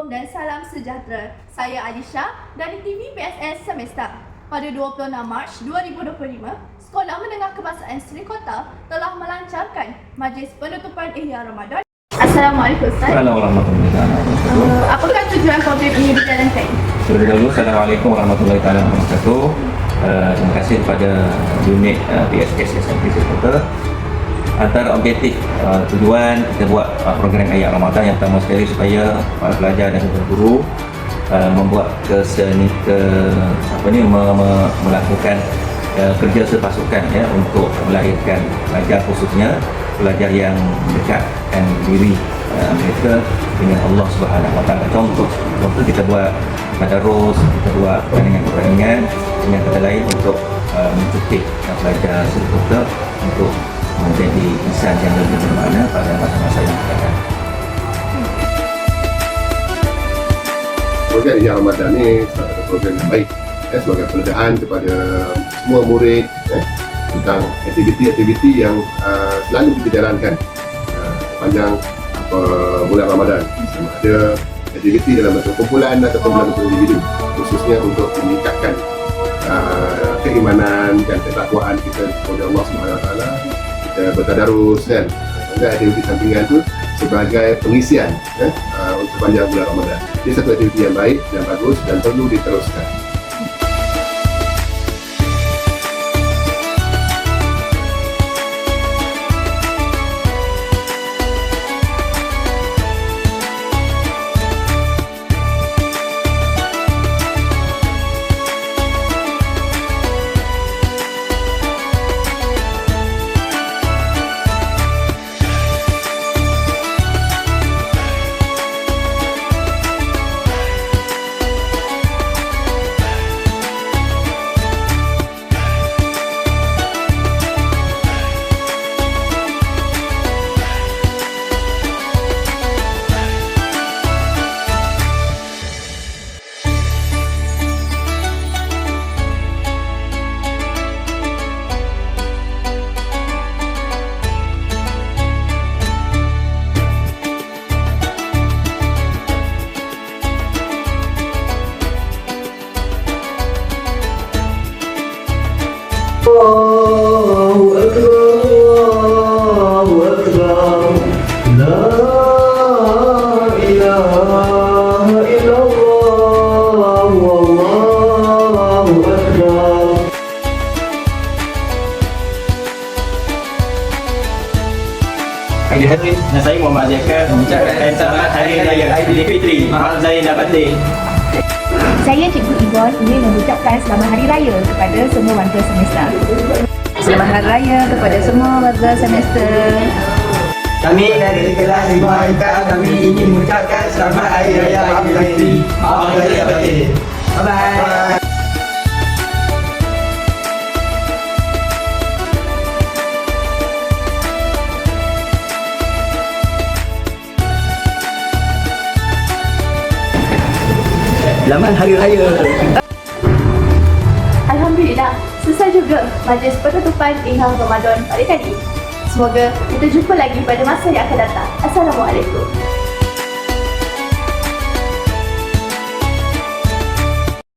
Assalamualaikum dan salam sejahtera. Saya Alisha dari TV PSS Semesta. Pada 26 Mac 2025, Sekolah Menengah Kebangsaan Seri Kota telah melancarkan Majlis Penutupan Ihya Ramadan. Assalamualaikum Ustaz. Assalamualaikum warahmatullahi wabarakatuh. Uh, apakah tujuan program ini dijalankan? Terlebih dahulu, Assalamualaikum warahmatullahi wabarakatuh. Uh, terima kasih kepada unit uh, PSS SMP Sekota. Antara objektif uh, tujuan kita buat uh, program ayat Ramadan yang pertama sekali supaya para pelajar dan guru uh, membuat keseni ke apa ni me, me, melakukan uh, kerja sepasukan ya untuk melahirkan pelajar khususnya pelajar yang dekatkan diri uh, mereka dengan Allah Subhanahu Wa Taala. Contoh, contoh kita buat tadarus, kita buat pertandingan-pertandingan dengan kata lain untuk uh, mencukik uh, pelajar serta untuk menjadi insan yang lebih bermakna pada masa-masa yang akan datang. program Ihya Ramadan ni satu program yang baik ya, sebagai penedaan kepada semua murid ya, tentang aktiviti-aktiviti yang uh, selalu kita jalankan uh, sepanjang uh, bulan Ramadan sama ada aktiviti dalam bentuk kumpulan ataupun dalam bentuk individu khususnya untuk meningkatkan uh, keimanan dan ketakwaan kita kepada Allah Taala kita bertadarus kan dan aktiviti sampingan tu sebagai pengisian ya, uh, untuk sepanjang bulan Ramadan. Ini satu aktiviti yang baik dan bagus dan perlu diteruskan. Hari dan saya Muhammad Azhar mengucapkan selamat Hari Raya Aidilfitri Mahal Zain dan Batin. Saya Cikgu Yvonne ingin mengucapkan selamat hari raya kepada semua warga semester. Selamat hari raya kepada semua warga semester. Kami dari kelas 5 MK kami ingin mengucapkan selamat Hari Raya Aidilfitri Mahal Zain dan Batin. Bye-bye. Selamat Hari Raya. Alhamdulillah, selesai juga majlis penutupan Ihya Ramadan pada kali. Semoga kita jumpa lagi pada masa yang akan datang. Assalamualaikum.